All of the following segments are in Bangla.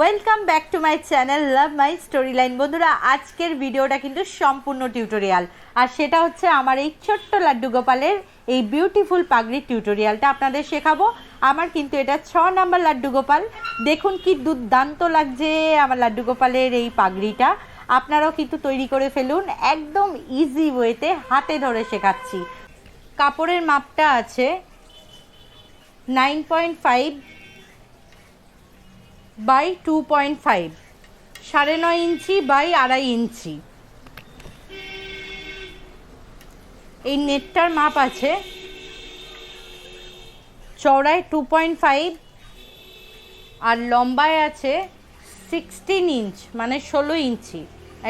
Welcome back to my channel love my story line বন্ধুরা, আজকের ভিডিওটা কিন্তু সম্পূর্ণ টিউটোরিয়াল আর সেটা হচ্ছে আমার এই ছোট্ট লাড্ডু গোপালের এই বিউটিফুল পাগড়ির টিউটোরিয়ালটা আপনাদের শেখাবো, আমার কিন্তু এটা ছ নাম্বার লাড্ডু গোপাল। দেখুন কি দুর্দান্ত লাগছে আমার লাড্ডু গোপালের এই পাগড়িটা। আপনারাও কিন্তু তৈরি করে ফেলুন, একদম ইজি ওয়েতে হাতে ধরে শেখাচ্ছি। কাপড়ের মাপটা আছে nine point five by two point five. সাড়ে নয় ইঞ্চি বাই আড়াই ইঞ্চি। এই নেটটার মাপ আছে চওড়ায় টু পয়েন্ট ফাইভ আর লম্বায় আছে সিক্সটিন ইঞ্চ মানে ষোলো ইঞ্চি।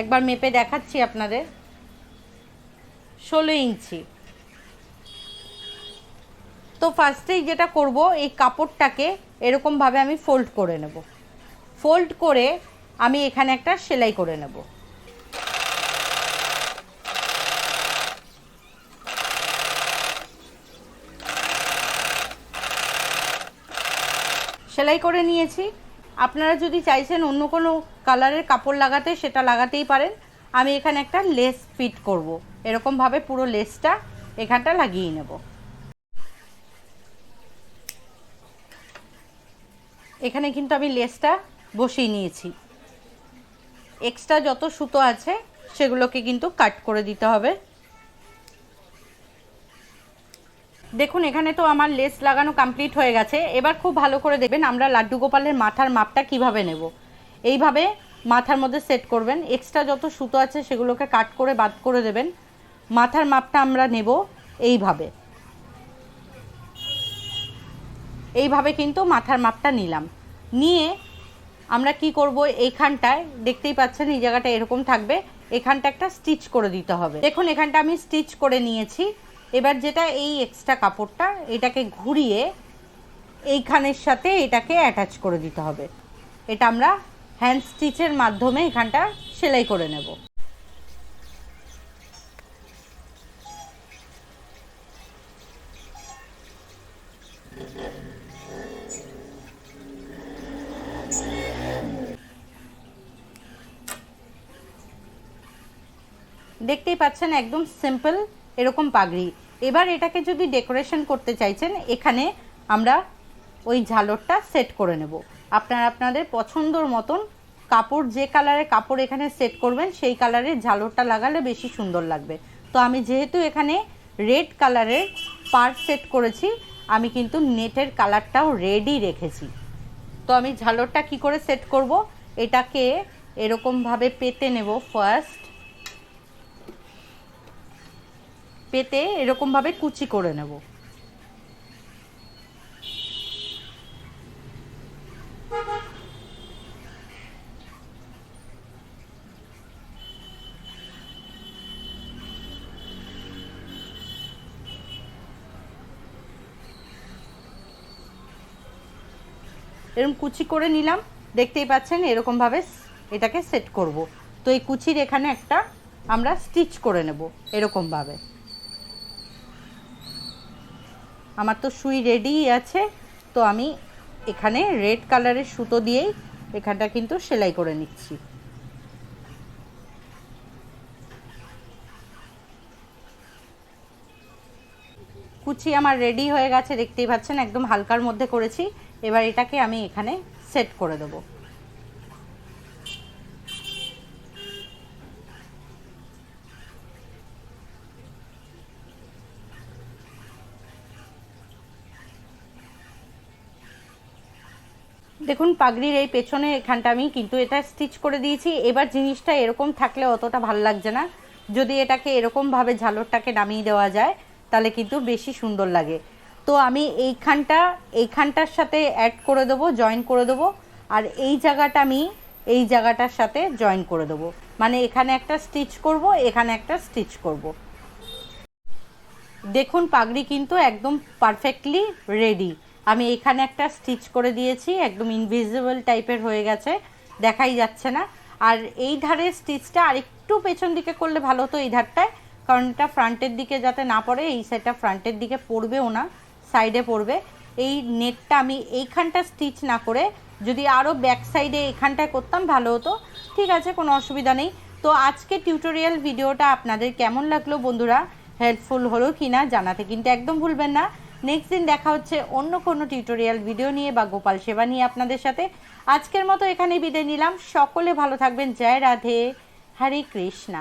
একবার মেপে দেখাচ্ছি আপনাদের। ষোলো ইঞ্চি। তো ফার্স্টেই যেটা করব, এই কাপড়টাকে এরকমভাবে আমি ফোল্ড করে নেব। ফোল্ড করে আমি এখানে একটা সেলাই করে নেব। সেলাই করে নিয়েছি। আপনারা যদি চাইছেন অন্য কোনো কালারের কাপড় লাগাতে, সেটা লাগাতেই পারেন। আমি এখানে একটা লেস ফিট করব। এরকমভাবে পুরো লেসটা এখানটা লাগিয়ে নেব। এখানে কিন্তু আমি লেসটা বসিয়ে নিয়েছি। এক্সট্রা যত সুতো আছে, সেগুলোকে কিন্তু কাট করে দিতে হবে। দেখুন, এখানে তো আমার লেস লাগানো কমপ্লিট হয়ে গেছে। এবার খুব ভালো করে দেবেন আমরা লাড্ডু গোপালের মাথার মাপটা কীভাবে নেব। এইভাবে মাথার মধ্যে সেট করবেন। এক্সট্রা যত সুতো আছে, সেগুলোকে কাট করে বাদ করে দেবেন। মাথার মাপটা আমরা নেব এইভাবে। এইভাবে কিন্তু মাথার মাপটা নিলাম। নিয়ে আমরা কি করব? এইখানটায়, দেখতেই পাচ্ছেন এই জায়গাটা এরকম থাকবে। এখানটা একটা স্টিচ করে দিতে হবে। দেখুন, এখানটা আমি স্টিচ করে নিয়েছি। এবার যেটা এই এক্সট্রা কাপড়টা, এটাকে ঘুরিয়ে এইখানের সাথে এটাকে অ্যাটাচ করে দিতে হবে। এটা আমরা হ্যান্ড স্টিচের মাধ্যমে এখানটা সেলাই করে নেব। দেখতেই পাচ্ছেন একদম সিম্পল এরকম পাগড়ি। এবার এটাকে যদি ডেকোরেশন করতে চাইছেন, এখানে আমরা ওই ঝালরটা সেট করে নেব। আপনারা আপনাদের পছন্দর মতন কাপড়, যে কালারের কাপড় এখানে সেট করবেন, সেই কালারের ঝালরটা লাগালে বেশি সুন্দর লাগবে। তো আমি যেহেতু এখানে রেড কালারের পার সেট করেছি, আমি কিন্তু নেটের কালারটাও রেডই রেখেছি। তো আমি ঝালরটা কি করে সেট করব? এটাকে এরকমভাবে পেতে নেব ফার্স্ট পেতে এরকমভাবে কুচি করে নেব। এরকম কুচি করে নিলাম। দেখতেই পাচ্ছেন, এরকমভাবে এটাকে সেট করব। তো এই কুচির এখানে একটা আমরা স্টিচ করে নেব, এরকমভাবে। আমার তো সুই রেডিই আছে, তো আমি এখানে রেড কালারের সুতো দিয়েই এখানটা কিন্তু সেলাই করে নিচ্ছি। কুচি আমার রেডি হয়ে গেছে, দেখতেই পাচ্ছেন, একদম হালকার মধ্যে করেছি। এবার এটাকে আমি এখানে সেট করে দেবো। দেখুন, পাগড়ির এই পেছনে এখানটা আমি কিন্তু এটা স্টিচ করে দিয়েছি। এবার জিনিসটা এরকম থাকলে অতটা ভালো লাগছে না। যদি এটাকে এরকমভাবে ঝালরটাকে নামিয়ে দেওয়া যায়, তাহলে কিন্তু বেশি সুন্দর লাগে। তো আমি এইখানটা, এইখানটার সাথে অ্যাড করে দেবো জয়েন করে দেবো। আর এই জায়গাটা আমি, এই জায়গাটার সাথে জয়েন করে দেবো। মানে এখানে একটা স্টিচ করব, এখানে একটা স্টিচ করব। দেখুন, পাগড়ি কিন্তু একদম পারফেক্টলি রেডি আমি এখানে একটা স্টিচ করে দিয়েছি, একদম ইনভিজিবল টাইপের হয়ে গেছে, দেখাই যাচ্ছে না। আর এই ধারের স্টিচটা আর একটু পেছন দিকে করলে ভালো হতো এই ধারটায়, কারণ এটা ফ্রন্টের দিকে যাতে না পড়ে, এই সাইডটা ফ্রন্টের দিকে পড়বেও না সাইডে পড়বে। এই নেটটা আমি এইখানটা স্টিচ না করে যদি আরও ব্যাক সাইডে এখানটায় করতাম ভালো হতো। ঠিক আছে, কোনো অসুবিধা নেই। তো আজকে টিউটোরিয়াল ভিডিওটা আপনাদের কেমন লাগল বন্ধুরা? হেল্পফুল হলো কি না জানাতে কিন্তু একদম ভুলবেন না। নেক্সট দিন দেখা হচ্ছে অন্য কোনো টিউটোরিয়াল ভিডিও নিয়ে বা গোপাল সেবা নিয়ে আপনাদের সাথে। আজকের মতো এখানে বিদায় নিলাম। সকলে ভালো থাকবেন। জয় রাধে। হরে কৃষ্ণা।